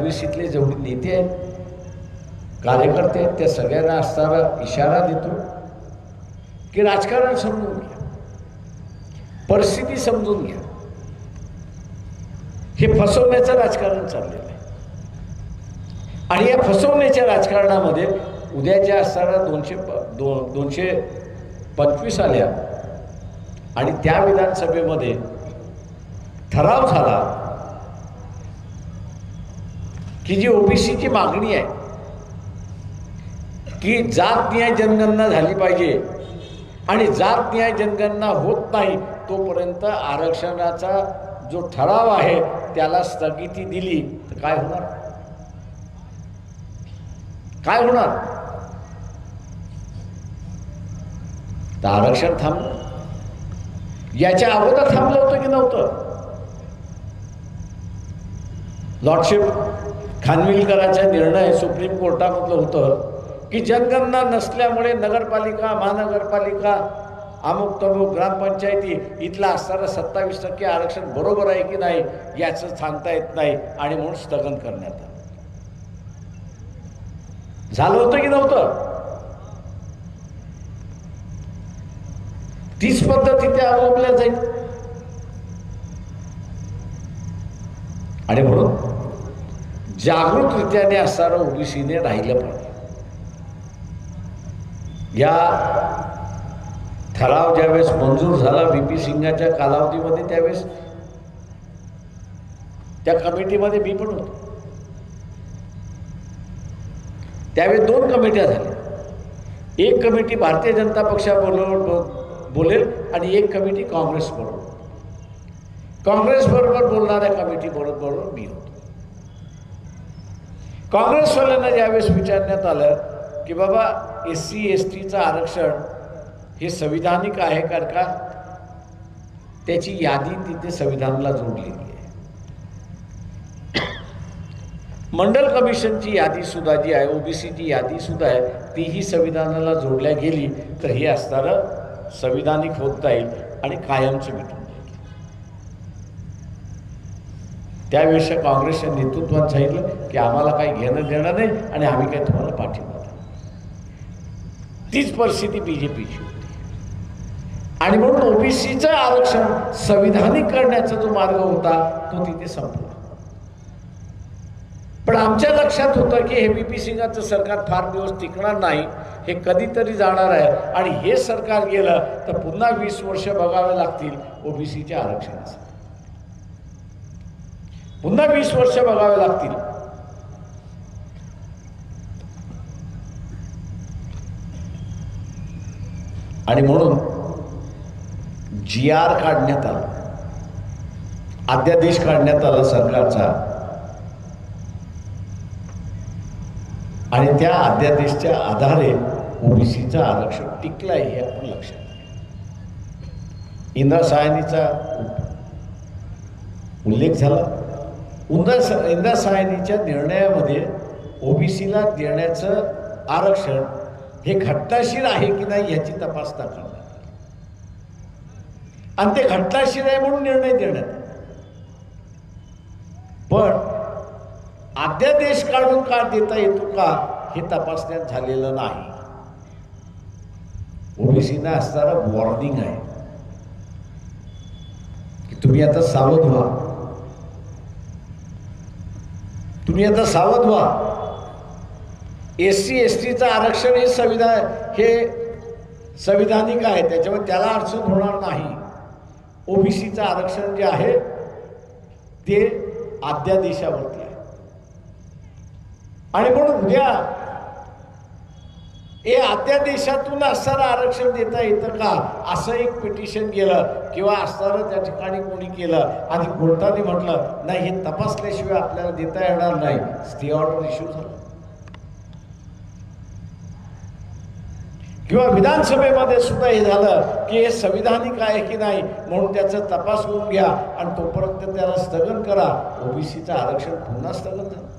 ओबीसीतले जेवढे नेते आहेत कार्यकर्ते आहेत त्या सगळ्यांना असणारा इशारा देतो की राजकारण समजून घ्या. परिस्थिती समजून घ्या. हे फसवण्याचं राजकारण चाललेलं आहे. आणि या फसवण्याच्या राजकारणामध्ये उद्याच्या असणाऱ्या दोनशे प- दो दोनशे पंचवीस आल्या आणि त्या विधानसभेमध्ये ठराव झाला ही जी ओबीसीची मागणी आहे की जात न्याय जनगणना झाली पाहिजे आणि जात न्याय जनगणना होत नाही तोपर्यंत आरक्षणाचा जो ठराव आहे त्याला स्थगिती दिली. तर काय होणार? काय होणार? तर आरक्षण थांबलं. याच्या अगोदर थांबलं होतं की नव्हतं? लॉर्डशिप खानविलकरांचा निर्णय सुप्रीम कोर्टामधलं होतं की जनगणना नसल्यामुळे नगरपालिका महानगरपालिका अमुक तमुक ग्रामपंचायती इथला असणारं सत्तावीस टक्के आरक्षण बरोबर आहे की नाही याचं सांगता येत नाही आणि म्हणून स्थगन करण्यात आलं. झालं होतं की नव्हतं? तीच पद्धत इथे अवलंबल्या जाईल. आणि म्हणून जागृतरित्याने असणारं ओबीसीने राहिलं पाहिजे. या ठराव ज्यावेळेस मंजूर झाला बी पी सिंगाच्या कालावधीमध्ये त्यावेळेस त्या कमिटीमध्ये मी पण होतो. त्यावेळेस दोन कमिट्या झाल्या. एक कमिटी भारतीय जनता पक्षाबरोबर बोलेल आणि एक कमिटी काँग्रेस बरोबर काँग्रेस बरोबर बोलणाऱ्या कमिटी बरोबर मी होतो. काँग्रेसवाल्यांना ज्यावेळेस विचारण्यात आलं की बाबा एस सी एस टीचं आरक्षण हे संविधानिक आहे कारण का? त्याची यादी तिथे संविधानाला जोडलेली आहे. मंडल कमिशनची यादी सुद्धा जी आहे ओबीसीची यादी सुद्धा आहे तीही संविधानाला जोडल्या गेली तर हे असणारं संविधानिक होत जाईल आणि कायमचं मिटून जाईल त्यावेळेस काँग्रेसच्या नेतृत्वात सांगितलं की आम्हाला काही घेणं देणं नाही आणि आम्ही काही तुम्हाला पाठिंबा तीच परिस्थिती बी जे पीची होती. आणि म्हणून ओबीसीचं आरक्षण संविधानिक करण्याचा जो मार्ग होता तो तिथे संपला. पण आमच्या लक्षात होतं की हे बी पी सिंगाचं सरकार फार दिवस टिकणार नाही हे कधीतरी जाणार आहे. आणि हे सरकार गेलं तर पुन्हा वीस वर्ष बघावे लागतील ओबीसीच्या आरक्षणासाठी. पुन्हा वीस वर्ष बघावे लागतील. आणि म्हणून जी आर काढण्यात आला अध्यादेश काढण्यात आला सरकारचा. आणि त्या अध्यादेशच्या आधारे ओबीसीचं आरक्षण टिकलं आहे हे आपण लक्षात घ्या इंदिरा सायनीचा उल्लेख झाला. इंदिरा इंदा सायनीच्या निर्णयामध्ये ओबीसीला देण्याचं आरक्षण हे घटनाशीर आहे की नाही याची तपासता करण्यात आणि ते घटनाशीर आहे म्हणून निर्णय देण्यात पण अध्यादेश काढून का देता येतो का हे तपासण्यात झालेलं नाही. ओबीसीना असणारा वॉर्निंग आहे. की तुम्ही आता सावध व्हा. तुम्ही आता सावध व्हा. एस सी एस टीचं आरक्षण हे संविधान हे संविधानिक आहे त्याच्यामुळे त्याला अडचण होणार नाही. ओबीसीचं आरक्षण जे आहे ते अध्यादेशावरती आहे. आणि म्हणून उद्या हे अध्यादेशातून असणारं आरक्षण देता येतं का? असं एक पिटिशन गेलं किंवा असणारं त्या ठिकाणी कोणी केलं आणि कोर्टाने म्हटलं नाही हे तपासल्याशिवाय आपल्याला देता येणार नाही. स्टे ऑर्डर इश्यू झाला. किंवा विधानसभेमध्ये सुद्धा हे झालं की हे संविधानिक आहे की नाही म्हणून त्याचं तपास होऊन घ्या आणि तोपर्यंत त्याला स्थगन करा. ओबीसीचं आरक्षण पुन्हा स्थगन झालं.